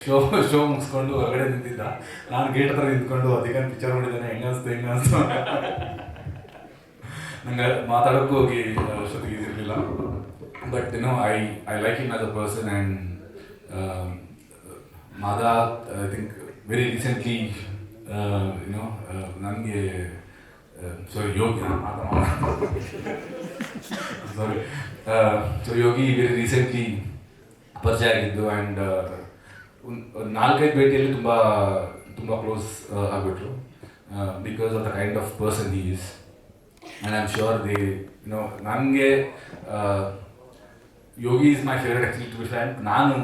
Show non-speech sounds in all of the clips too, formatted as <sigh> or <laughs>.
Show show ಮುಗಿಸ್ಕೊಂಡು ಹೊರಗಡೆ ನಿಂತಿದ್ದ. ನಾನು ಗೇಟ್ ಹತ್ರ ನಿಂತ್ಕೊಂಡು ಅದಕ್ಕೆ ಪಿಕ್ಚರ್ ನೋಡಿದ್ದಾನೆ ಹೆಂಗನ್ಸ್ತು ಹೆಂಗನ್ಸ್ತು ನಂಗೆ ಮಾತಾಡೋಕ್ಕೂ ಹೋಗಿ ಅಷ್ಟೊತ್ತಿಗೆ ಇದಿರಲಿಲ್ಲ but you know I I like in as a person and Mada I think very recently you know ನನಗೆ sorry Yogi sorry so <laughs> Yogi very recently ಪರಿಚಯ ಆಗಿದ್ದು ಆ್ಯಂಡ್ ಒಂದು ನಾಲ್ಕೈದು ಭೇಟಿಯಲ್ಲಿ ತುಂಬ ತುಂಬ close ಆಗಿಬಿಟ್ರು. Because of the kind of person is I am sure the know ನನಗೆ Yogi is my favourite actually to be frank ನಾನು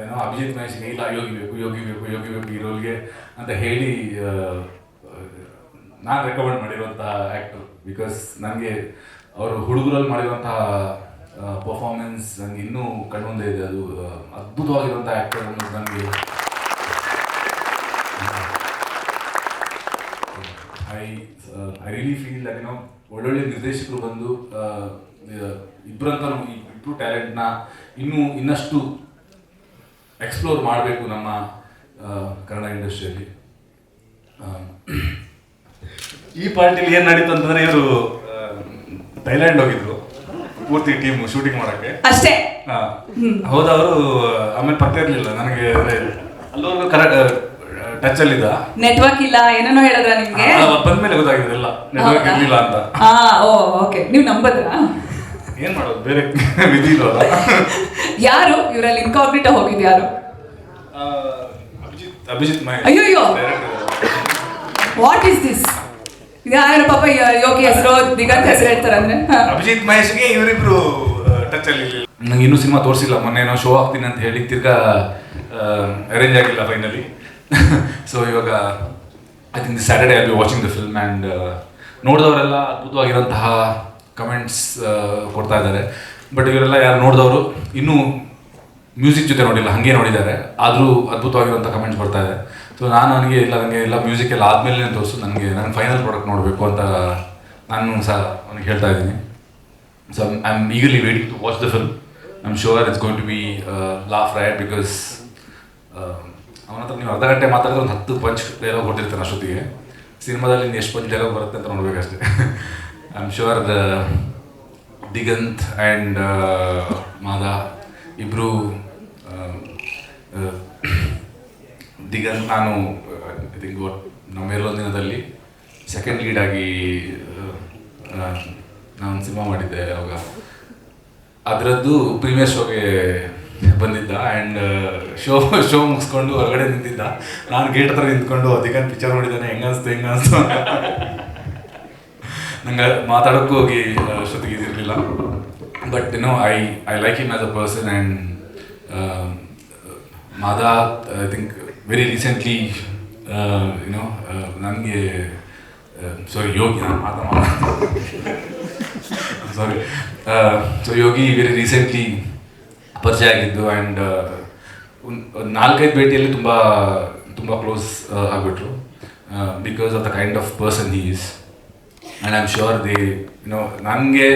ಏನೋ ಅಭಿಜಿತ್ ಮಹೇಶ್ಗೆ ಇಲ್ಲ, ಯೋಗಿ ಬೇಕು ಯೋಗಿ ಬೇಕು ಯೋಗಿ ಬೇಕು ಈ ರೋಲ್ಗೆ ಅಂತ ಹೇಳಿ ನಾನು ರೆಕಮೆಂಡ್ ಮಾಡಿರುವಂಥ ಆ್ಯಕ್ಟರ್ ಬಿಕಾಸ್ ನನಗೆ, ಅವರು ಹುಡುಗರಲ್ಲಿ ಮಾಡಿರುವಂತಹ ಪರ್ಫಾರ್ಮೆನ್ಸ್ ನನಗೆ ಇನ್ನೂ ಕಣ್ಮುಂದೆ ಇದೆ. ಅದು ಅದ್ಭುತವಾಗಿರುವಂಥ ಆ್ಯಕ್ಟರ್ ಅನ್ನೋದು ನನಗೆ I I really feel that no ಒಳ್ಳೊಳ್ಳೆ ನಿರ್ದೇಶಕರು ಬಂದು ಇಬ್ಬರಂತ ಇಬ್ಬರು ಟ್ಯಾಲೆಂಟ್ನ ಇನ್ನೂ ಇನ್ನಷ್ಟು ಎಕ್ಸ್ಪ್ಲೋರ್ ಮಾಡಬೇಕು ನಮ್ಮ ಕನ್ನಡ ಇಂಡಸ್ಟ್ರಿಯಲ್ಲಿ ಈ ಪಾರ್ಟಿಲಿ ಏನು ನಡೀತು ಅಂತಂದರೆ ಇವರು ಥೈಲ್ಯಾಂಡ್ ಹೋಗಿದ್ರು. ಪೂರ್ತಿ ಟೀಮ್ ಶೂಟಿಂಗ್ ಮಾಡಕ್ಕೆ. ಅಷ್ಟೇ. ಹೋದವರು ಆಮೇಲೆ ಪತ್ತೆ ಇರಲಿಲ್ಲ ನನಗೆ ಅಲ್ಲವರೆಗೂ ಕರೆಕ್ಟ್ ಟಚ್ ಅಲ್ಲಿ ನೆಟ್ವರ್ಕ್ ಇಲ್ಲ ಏನೇನೋ ಹೇಳಿದ್ರ ನಿಮ್ಗೆ? ಬಂದ್ಮೇಲೆ ಗೊತ್ತಾಗಿದೆ ಎಲ್ಲ ನೆಟ್ವರ್ಕ್ ಇರ್ಲಿಲ್ಲ ಅಂತ. ಹಾ ಓ ಓಕೆ ನೀವು ನಂಬದ್ರಾ? ಏನ್ ಮಾಡೋದು ಬೇರೆ <laughs> ವಿಧಿ ಇಲ್ಲ ಯಾರು? ಇವರಲ್ಲಿ ಇನ್ಕಾಗ್ನಿಟ ಹೋಗಿದ್ದು ಯಾರು? ಅಭಿಜಿತ್ ಅಭಿಜಿತ್ ಮೈ ಅಯ್ಯೋ. ವಾಟ್ ಇಸ್ ದಿಸ್ ಯಾರು ಪಾಪ ಯೋಗಿ ಹೆಸರು ದಿಗಂತ್ ಹೆಸರು ಹೇಳ್ತಾರಂದ್ರೆ. ಅಭಿಜಿತ್ ಮಹೇಶ್ಗೆ ಇವರಿಬ್ರು ಟಚ್ ಅಲ್ಲಿ. ನಂಗೆ ಇನ್ನೂ ಸಿನಿಮಾ ತೋರಿಸಿಲ್ಲ. ಮೊನ್ನೆ ಏನೋ ಶೋ ಆಗ್ತೀನಿ ಅಂತ ಹೇಳಿ ತಿರ್ಗಾ ಅರೇಂಜ್ ಆಗಿಲ್ಲ ಫೈನಲಿ ಸೊ <laughs> ಇವಾಗ ಐ ಥಿಂಕ್ ದಿ ಸ್ಯಾಟರ್ಡೇ ಅಲ್ಲಿ be watching the film and ನೋಡಿದವರೆಲ್ಲ ಅದ್ಭುತವಾಗಿರೋಂತಹ ಕಮೆಂಟ್ಸ್ ಕೊಡ್ತಾ ಇದ್ದಾರೆ. ಬಟ್ ಇವರೆಲ್ಲ ಯಾರು ನೋಡಿದವರು ಇನ್ನೂ ಮ್ಯೂಸಿಕ್ ಜೊತೆ ನೋಡಿಲ್ಲ ಹಾಗೆ ನೋಡಿದ್ದಾರೆ. ಆದರೂ ಅದ್ಭುತವಾಗಿರುವಂಥ ಕಮೆಂಟ್ಸ್ ಬರ್ತಾ ಇದೆ ಸೊ ನಾನು ನನಗೆ ಇಲ್ಲ ನನಗೆ ಎಲ್ಲ ಮ್ಯೂಸಿಕ್ ಎಲ್ಲ ಆದಮೇಲೆ ತೋರಿಸು ನನಗೆ ನನ್ನ ಫೈನಲ್ ಪ್ರಾಡಕ್ಟ್ ನೋಡಬೇಕು ಅಂತ ನಾನು ಸಹ ಅವನಿಗೆ ಹೇಳ್ತಾ ಇದ್ದೀನಿ. So I am eagerly waiting to watch the film I am sure it's going to be laugh riot because ಅವನ ಹತ್ರ ನೀವು ಅರ್ಧ ಗಂಟೆ ಮಾತಾಡಿದ್ರೆ ಒಂದು ಹತ್ತು ಪಂಚ್ ಡೈಲಾಗ್ ಕೊಟ್ಟಿರ್ತಾನೆ ಅಷ್ಟೊತ್ತಿಗೆ. ಸಿನಿಮಾದಲ್ಲಿ ಇನ್ನು ಎಷ್ಟು ಪಂಚ್ ಡೈಲಾಗ್ ಬರುತ್ತೆ ಅಂತ ನೋಡಬೇಕಷ್ಟೇ. I am sure the Diganth and Mada ಇಬ್ಬರು ದಿಗಂತ್ ನಾನು ಐ ನಮ್ಮ ಎರಡು ದಿನದಲ್ಲಿ ಸೆಕೆಂಡ್ ಲೀಡ್ ಆಗಿ ನಾನು ಸಿನಿಮಾ ಮಾಡಿದ್ದೆ ಅವಾಗ. ಅದರದ್ದು ಪ್ರೀಮಿಯರ್ ಶೋಗೆ ಬಂದಿದ್ದ ಆ್ಯಂಡ್ ಶೋ ಶೋ ಮುಗಿಸ್ಕೊಂಡು ಹೊರಗಡೆ ನಿಂತಿದ್ದ. ನಾನು ಗೇಟ್ ಹತ್ರ ನಿಂತ್ಕೊಂಡು ಅದಕ್ಕೆ ಪಿಕ್ಚರ್ ನೋಡಿದ್ದಾನೆ ಹೆಂಗ ಹೆಂಗನ್ಸ್ತು? ಹೆಂಗ ಅನ್ಸ್ತು ನಂಗೆ ಮಾತಾಡೋಕ್ಕೂ ಹೋಗಿ ಅಷ್ಟೊತ್ತಿಗೆ ಇದಿರಲಿಲ್ಲ but you know I I like him as a person and Mada I think very recently you know ನನಗೆ ಸಾರಿ ಯೋಗಿ, ನಾನು ಮಾತಾಡ sorry so Yogi very recently ಪರಿಚಯ ಆಗಿದ್ದು ಆ್ಯಂಡ್ ಒಂದು ನಾಲ್ಕೈದು ಭೇಟಿಯಲ್ಲಿ ತುಂಬ ತುಂಬ close ಆಗಿಬಿಟ್ರು. Because of the kind of person he is and I am sure the you know ನನಗೆ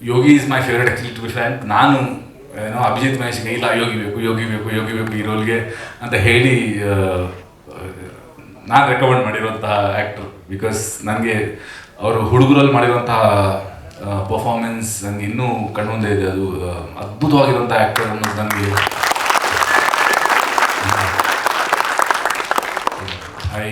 Yogi is my favourite actually to be frank ನಾನು ಏನೋ ಅಭಿಜಿತ್ ಮಹೇಶ್ಗೆ ಇಲ್ಲ ಯೋಗಿ ಬೇಕು ಯೋಗಿ ಬೇಕು ಯೋಗಿ ಬೇಕು ಈ ರೋಲ್ಗೆ ಅಂತ ಹೇಳಿ ನಾನು ರೆಕಮೆಂಡ್ ಮಾಡಿರುವಂತಹ ಆ್ಯಕ್ಟ್ರು ಬಿಕಾಸ್ ನನಗೆ ಅವರು ಹುಡುಗರಲ್ಲಿ ಮಾಡಿರುವಂತಹ ಪರ್ಫಾರ್ಮೆನ್ಸ್ ನನಗೆ ಇನ್ನೂ ಕಣ್ಮುಂದೆ ಇದೆ ಅದು ಅದ್ಭುತವಾಗಿರುವಂಥ ಆ್ಯಕ್ಟರ್ ಅನ್ನೋದು ನನಗೆ ಐ